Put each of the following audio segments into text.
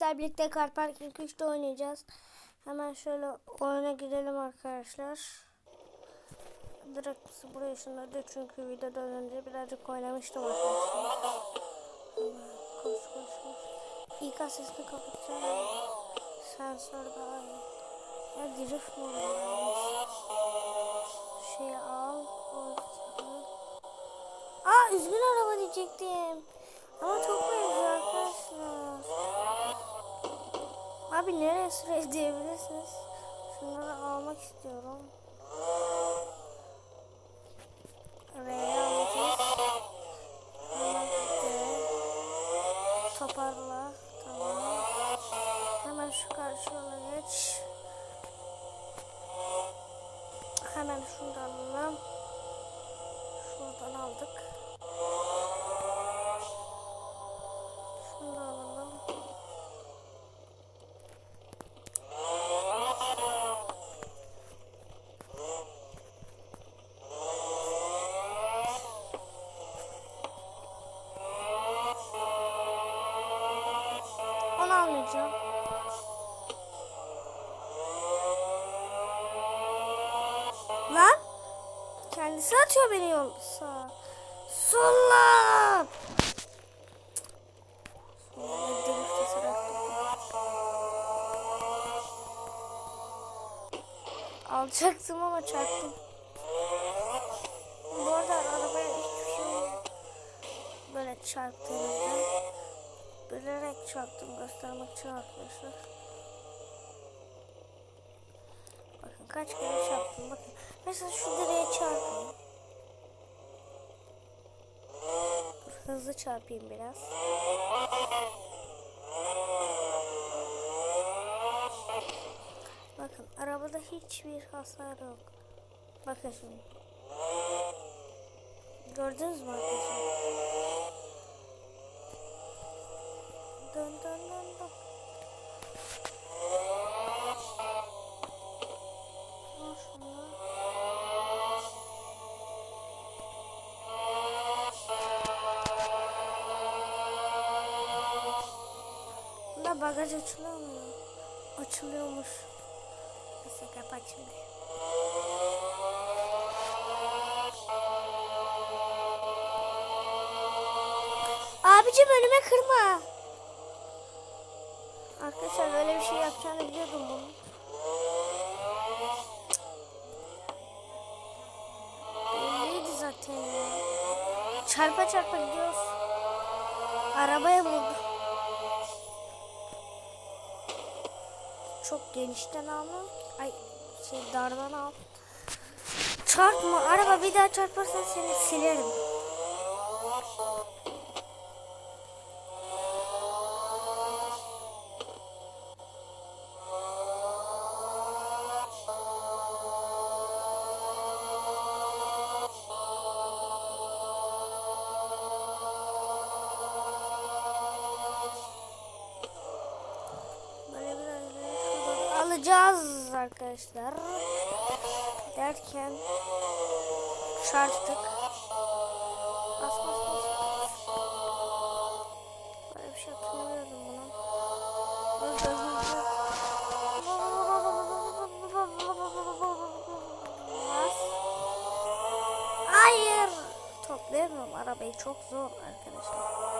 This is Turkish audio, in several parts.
Sizlerle birlikte Car Parking 3'te oynayacağız. Hemen şöyle oyuna girelim arkadaşlar. Direkt buraya ışınladı çünkü videodan önce birazcık oynamıştım arkadaşlar. Koş koş koş. İlk sesini kapatacağım. Sensör daha iyi. Ya drift mi? Şey al. orta- Aa üzgün araba diyecektim. Ama çok benziyor arkadaşlar. Abi nereye süre diyebilirsiniz. Şunları almak istiyorum. Hemen de toparla. Tamam. Hemen şu karşı geç. Hemen şuradan alalım. Şuradan aldık. Onu almayacağım. Lan! Kendisi atıyor beni yol sağa. Alacaktım ama çarptım. Bu arada arabaya hiçbir şey böyle çarptığınızda bilerek çarptım göstermek için arkadaşlar. Bakın kaç kere çarptım bakın. Mesela şu direğe çarpayım. Dur, hızlı çarpayım biraz. Bakın arabada hiçbir hasar yok. Bakın şimdi. Gördünüz mü arkadaşlar? Dön dön dön dön. Bunda bagaj açılıyor mu? Açılıyormuş. Neyse kapat şimdi. Abicim önüme kırma. Arkadaşlar böyle bir şey yapacağını biliyordum bunu. Belliydi zaten ya. Çarpa çarpa gidiyoruz. Arabaya vurdu. Çok genişten alma. Ay şey dardan al. Çarpma. Araba bir daha çarparsan seni silerim. Alacağız arkadaşlar. Derken çarptık. Bas bas bas. Böyle bir şey hızlı. Bas. Hayır. Toplayamıyorum arabayı çok zor arkadaşlar.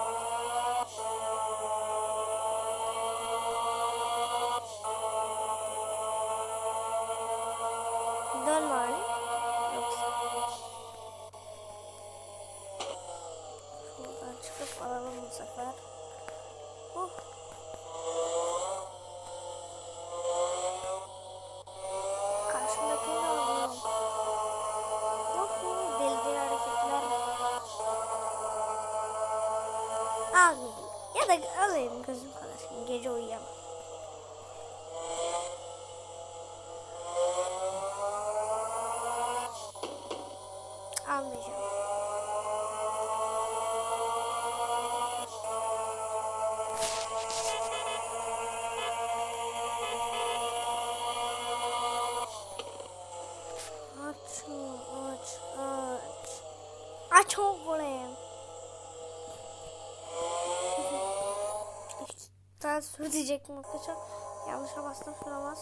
Gözüm kadar. Şimdi gece uyuyamam. Almayacağım. Aç, aç, aç. Aç oğlum. İşte Dur diyecektim arkadaşlar. Yanlışa bastım şuna bas.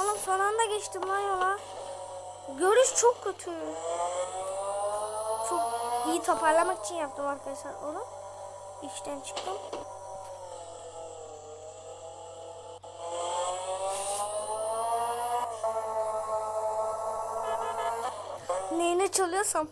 Oğlum son anda geçtim lan yola. Görüş çok kötü. Çok iyi toparlamak için yaptım arkadaşlar onu. İşten çıktım. Neyine çalıyorsam.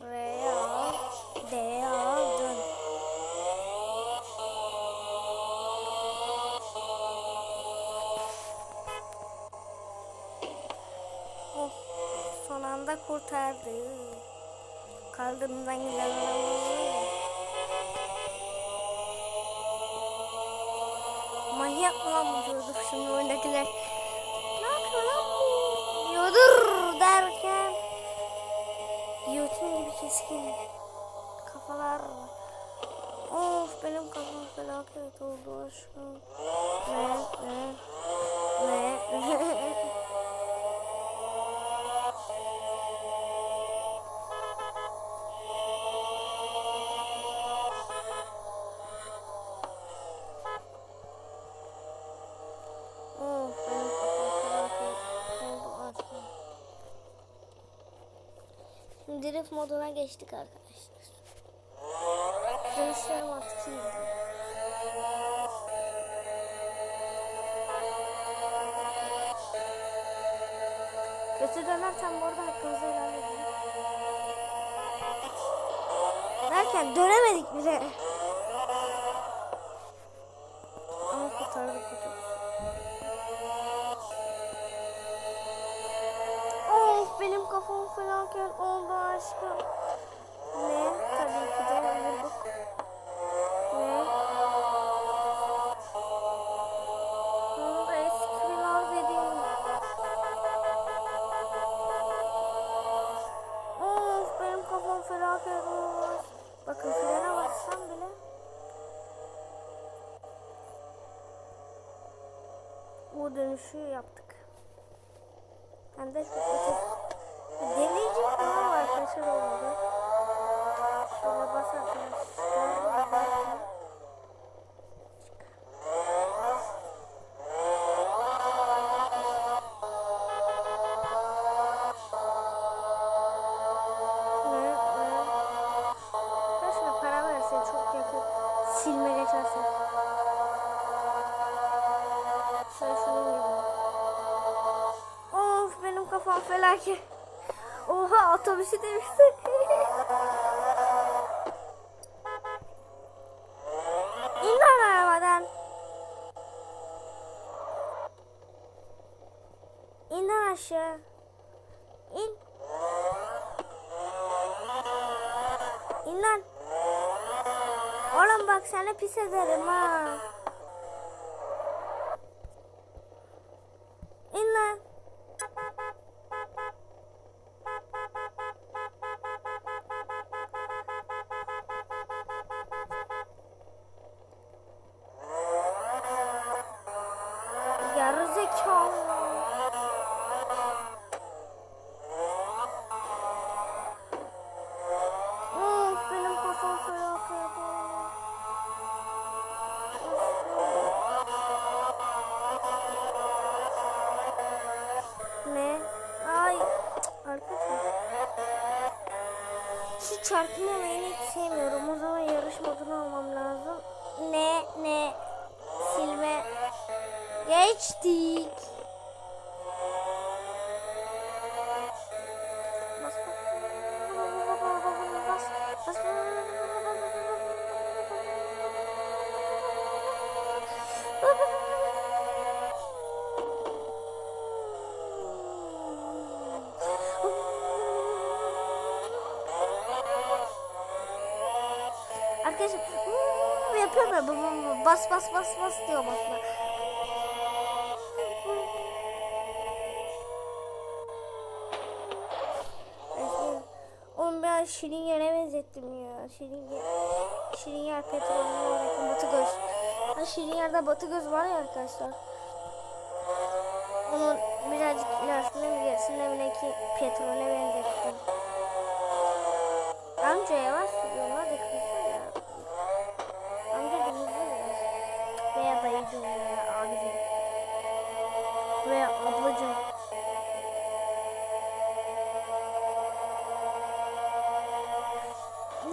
Real. Real. Dön. Oh. Son anda kurtardı. Kaldırımdan giden Manyak mı lan bu çocuk şimdi oyundakiler? Ne yapıyor lan bu? Diyordur derken Giyotin gibi keskin kafalar Of benim kafam felaket oldu aşkım Ne ne ne Drift moduna geçtik arkadaşlar. Dönüşlerim artık iyiydi. Kötü dönersen bu arada hakkınızı helal. Derken dönemedik bile. Ama kurtardık. Of benim kafam felaket oldu O dönüşü yaptık. Ben de şu öte deneyici falan var arkadaşlar olmadı. Şöyle bas arkadaşlar. Ne? Felaket. Oha otobüsü demiştik. İn lan arabadan. İn lan aşağı. İn. İn lan. Oğlum bak sana pis ederim ha. İn lan. Şu çarpma olayını hiç sevmiyorum. O zaman yarış modunu almam lazım. Ne ne silme geçtik. Bas bas bas diyor. Neyse, Oğlum ben Şirin yere benzettim ya. Şirin yer, Şirin yer petrolün batı göz. Ha, Şirin yerde batı göz var ya arkadaşlar. Onun birazcık ilerisinde mi gerisinde mi ki petrole benzettim. Amca yavaş sürüyorsun hadi kızım ya. Amca hızlı biraz. Dayıcım veya abicim. Veya ablacım.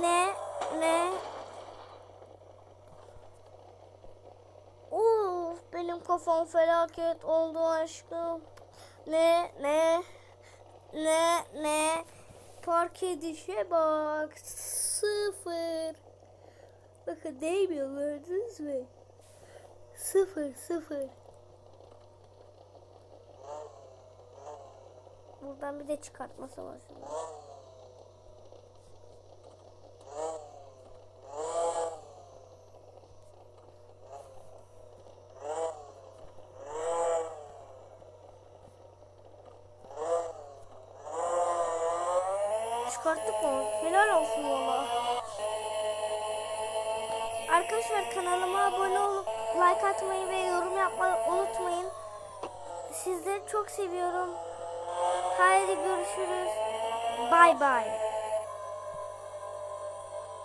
Ne? Ne? Of benim kafam felaket oldu aşkım. Ne? Ne? Ne? Ne? Park edişe bak. Sıfır. Bakın değmiyor gördünüz mü? Sıfır sıfır. Buradan bir de çıkartma savaşı var. Çıkarttık mı? Helal olsun valla. Arkadaşlar kanalıma abone olup like atmayı ve yorum yapmayı unutmayın. Sizleri çok seviyorum. Haydi görüşürüz. Bay bay.